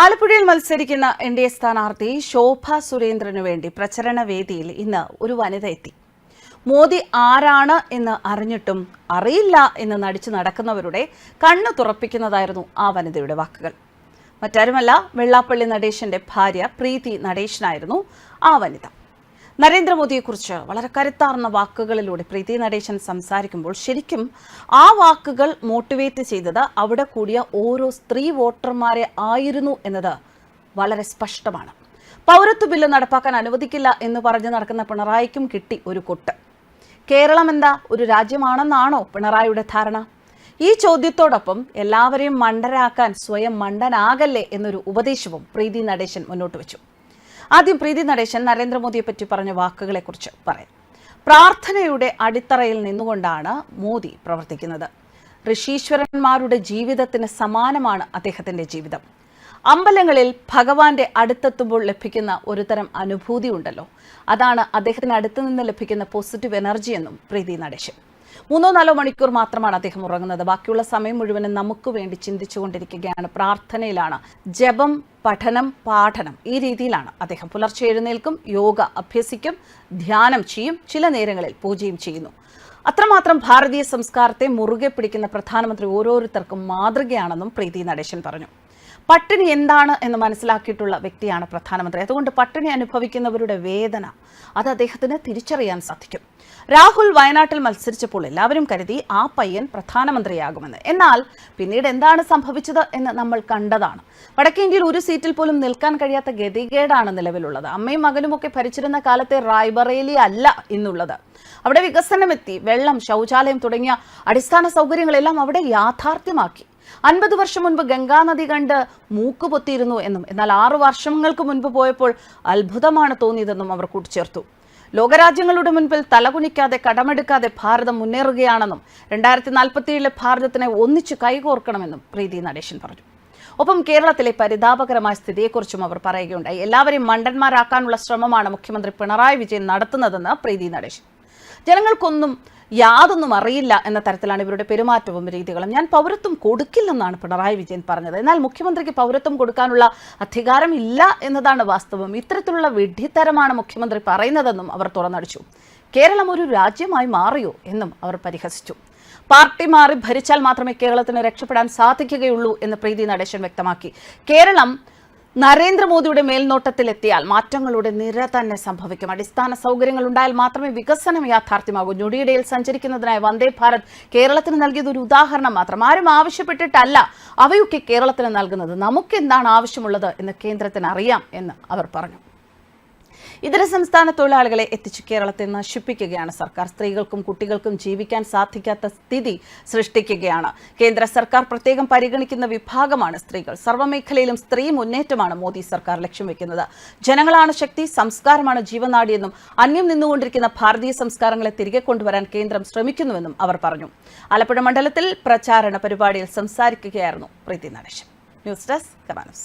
ആലപ്പുഴയിൽ മത്സരിക്കുന്ന N D A സ്ഥാനാർത്ഥി ശോഭ സുരേന്ദ്രനു വേണ്ടി പ്രചരണ വേദിയിൽ ഇന്ന് ഒരു വനിത എത്തി. മോദി ആരാണ് എന്ന് അറിഞ്ഞിട്ടും അറിയില്ല എന്ന് നടിച്ചു നടക്കുന്നവരുടെ കണ്ണു തുറപ്പിക്കുന്നതായിരുന്നു ആ വനിതയുടെ വാക്കുകൾ. മറ്റാരുമല്ല വെള്ളാപ്പള്ളി നടേശന്റെ ഭാര്യ പ്രീതി നടേശനായിരുന്നു ആ വനിത. നരേന്ദ്രമോദിയെക്കുറിച്ച് വളരെ കരുത്താർന്ന വാക്കുകളിലൂടെ പ്രീതി നടേശൻ സംസാരിക്കുമ്പോൾ ശരിക്കും ആ വാക്കുകൾ മോട്ടിവേറ്റ് ചെയ്തത് അവിടെ കൂടിയ ഓരോ സ്ത്രീ വോട്ടർമാരെ ആയിരുന്നു എന്നത് വളരെ സ്പഷ്ടമാണ്. പൗരത്വ ബില്ല് നടപ്പാക്കാൻ അനുവദിക്കില്ല എന്ന് പറഞ്ഞ് നടക്കുന്ന പിണറായിക്കും കിട്ടി ഒരു കൊട്ട്. കേരളം എന്താ ഒരു രാജ്യമാണെന്നാണോ പിണറായിയുടെ ധാരണ? ഈ ചോദ്യത്തോടൊപ്പം എല്ലാവരെയും മണ്ടരാക്കാൻ സ്വയം മണ്ടനാകല്ലേ എന്നൊരു ഉപദേശവും പ്രീതി നടേശൻ മുന്നോട്ട് വെച്ചു. ആദ്യം പ്രീതി നടേശൻ നരേന്ദ്രമോദിയെ പറ്റി പറഞ്ഞ വാക്കുകളെക്കുറിച്ച് പറയാം. പ്രാർത്ഥനയുടെ അടിത്തറയിൽ നിന്നുകൊണ്ടാണ് മോദി പ്രവർത്തിക്കുന്നത്. ഋഷീശ്വരന്മാരുടെ ജീവിതത്തിന് സമാനമാണ് അദ്ദേഹത്തിന്റെ ജീവിതം. അമ്പലങ്ങളിൽ ഭഗവാന്റെ അടുത്തെത്തുമ്പോൾ ലഭിക്കുന്ന ഒരുതരം അനുഭൂതി ഉണ്ടല്ലോ. അതാണ് അദ്ദേഹത്തിന് അടുത്തു നിന്ന് ലഭിക്കുന്ന പോസിറ്റീവ് എനർജി എന്നും പ്രീതി നടേശൻ. മൂന്നോ നാലോ മണിക്കൂർ മാത്രമാണ് അദ്ദേഹം ഉറങ്ങുന്നത്. ബാക്കിയുള്ള സമയം മുഴുവനും നമുക്ക് വേണ്ടി ചിന്തിച്ചുകൊണ്ടിരിക്കുകയാണ്. പ്രാർത്ഥനയിലാണ്. ജപം പഠനം പാഠനം ഈ രീതിയിലാണ് അദ്ദേഹം പുലർച്ചെ എഴുന്നേൽക്കും യോഗ അഭ്യസിക്കും ധ്യാനം ചെയ്യും ചില നേരങ്ങളിൽ പൂജയും ചെയ്യുന്നു. അത്രമാത്രം ഭാരതീയ സംസ്കാരത്തെ മുറുകെ പിടിക്കുന്ന പ്രധാനമന്ത്രി ഓരോരുത്തർക്കും മാതൃകയാണെന്നും പ്രീതി നടേശൻ പറഞ്ഞു. പട്ടിണി എന്താണ് എന്ന് മനസ്സിലാക്കിയിട്ടുള്ള വ്യക്തിയാണ് പ്രധാനമന്ത്രി. അതുകൊണ്ട് പട്ടിണി അനുഭവിക്കുന്നവരുടെ വേദന അത് അദ്ദേഹത്തിന് തിരിച്ചറിയാൻ സാധിക്കും. രാഹുൽ വയനാട്ടിൽ മത്സരിച്ചപ്പോൾ എല്ലാവരും കരുതി ആ പയ്യൻ പ്രധാനമന്ത്രിയാകുമെന്ന്. എന്നാൽ പിന്നീട് എന്താണ് സംഭവിച്ചത് എന്ന് നമ്മൾ കണ്ടതാണ്. വടക്കേന്ത്യയിൽ ഒരു സീറ്റിൽ പോലും നിൽക്കാൻ കഴിയാത്ത ഗതികേടാണ് നിലവിലുള്ളത്. അമ്മയും മകനുമൊക്കെ ഭരിച്ചിരുന്ന കാലത്തെ റായ്ബറേലി അല്ല ഇന്നുള്ളത്. അവിടെ വികസനമെത്തി വെള്ളം ശൗചാലയം തുടങ്ങിയ അടിസ്ഥാന സൗകര്യങ്ങളെല്ലാം അവിടെ യാഥാർത്ഥ്യമാക്കി. അൻപത് വർഷം മുൻപ് ഗംഗാനദി കണ്ട് മൂക്കുപൊത്തിയിരുന്നു എന്നും എന്നാൽ ആറു വർഷങ്ങൾക്ക് മുൻപ് പോയപ്പോൾ അത്ഭുതമാണ് തോന്നിയതെന്നും അവർ കൂട്ടിച്ചേർത്തു. ലോകരാജ്യങ്ങളുടെ മുൻപിൽ തലകുനിക്കാതെ കടമെടുക്കാതെ ഭാരതം മുന്നേറുകയാണെന്നും രണ്ടായിരത്തി നാൽപ്പത്തിയേഴിലെ ഭാരതത്തിനെ ഒന്നിച്ച് കൈകോർക്കണമെന്നും പ്രീതി നടേശൻ പറഞ്ഞു. ഒപ്പം കേരളത്തിലെ പരിതാപകരമായ സ്ഥിതിയെക്കുറിച്ചും അവർ പറയുകയുണ്ടായി. എല്ലാവരെയും മണ്ടന്മാരാക്കാനുള്ള ശ്രമമാണ് മുഖ്യമന്ത്രി പിണറായി വിജയൻ നടത്തുന്നതെന്ന് പ്രീതി നടേശൻ. ജനങ്ങൾക്കൊന്നും യാതൊന്നും അറിയില്ല എന്ന തരത്തിലാണ് ഇവരുടെ പെരുമാറ്റവും രീതികളും. ഞാൻ പൗരത്വം കൊടുക്കില്ലെന്നാണ് പിണറായി വിജയൻ പറഞ്ഞത്. എന്നാൽ മുഖ്യമന്ത്രിക്ക് പൗരത്വം കൊടുക്കാനുള്ള അധികാരം ഇല്ല എന്നതാണ് വാസ്തവം. ഇത്തരത്തിലുള്ള വിഡ്ഢിത്തരമാണ് മുഖ്യമന്ത്രി പറയുന്നതെന്നും അവർ തുറന്നടിച്ചു. കേരളം ഒരു രാജ്യമായി മാറിയോ എന്നും അവർ പരിഹസിച്ചു. പാർട്ടി മാറി ഭരിച്ചാൽ മാത്രമേ കേരളത്തിന് രക്ഷപ്പെടാൻ സാധിക്കുകയുള്ളൂ എന്ന് പ്രീതി നടേശൻ വ്യക്തമാക്കി. കേരളം നരേന്ദ്രമോദിയുടെ മേൽനോട്ടത്തിലെത്തിയാൽ മാറ്റങ്ങളുടെ നിര തന്നെ സംഭവിക്കും. അടിസ്ഥാന സൗകര്യങ്ങൾ ഉണ്ടായാൽ മാത്രമേ വികസനം യാഥാർത്ഥ്യമാകൂ. ഞൊടിയിടയിൽ സഞ്ചരിക്കുന്നതിനായി വന്ദേ ഭാരത് കേരളത്തിന് നൽകിയത് ഒരു ഉദാഹരണം മാത്രം. ആരും ആവശ്യപ്പെട്ടിട്ടല്ല അവയൊക്കെ കേരളത്തിന് നൽകുന്നത്. നമുക്കെന്താണ് ആവശ്യമുള്ളത് എന്ന് കേന്ദ്രത്തിന് അറിയാം എന്ന് അവർ പറഞ്ഞു. ഇതര സംസ്ഥാന തൊഴിലാളികളെ എത്തിച്ച് കേരളത്തെ നശിപ്പിക്കുകയാണ് സർക്കാർ. സ്ത്രീകൾക്കും കുട്ടികൾക്കും ജീവിക്കാൻ സാധിക്കാത്ത സ്ഥിതി സൃഷ്ടിക്കുകയാണ്. കേന്ദ്ര സർക്കാർ പ്രത്യേകം പരിഗണിക്കുന്ന വിഭാഗമാണ് സ്ത്രീകൾ. സർവമേഖലയിലും സ്ത്രീ മുന്നേറ്റമാണ് മോദി സർക്കാർ ലക്ഷ്യം വെക്കുന്നത്. ജനങ്ങളാണ് ശക്തി സംസ്കാരമാണ് ജീവനാടിയെന്നും അന്യം നിന്നുകൊണ്ടിരിക്കുന്ന ഭാരതീയ സംസ്കാരങ്ങളെ തിരികെ കൊണ്ടുവരാൻ കേന്ദ്രം ശ്രമിക്കുന്നുവെന്നും അവർ പറഞ്ഞു. ആലപ്പുഴ മണ്ഡലത്തിൽ പ്രചാരണ പരിപാടിയിൽ സംസാരിക്കുകയായിരുന്നു പ്രീതി നടേശൻ. News desk കമാനസ്.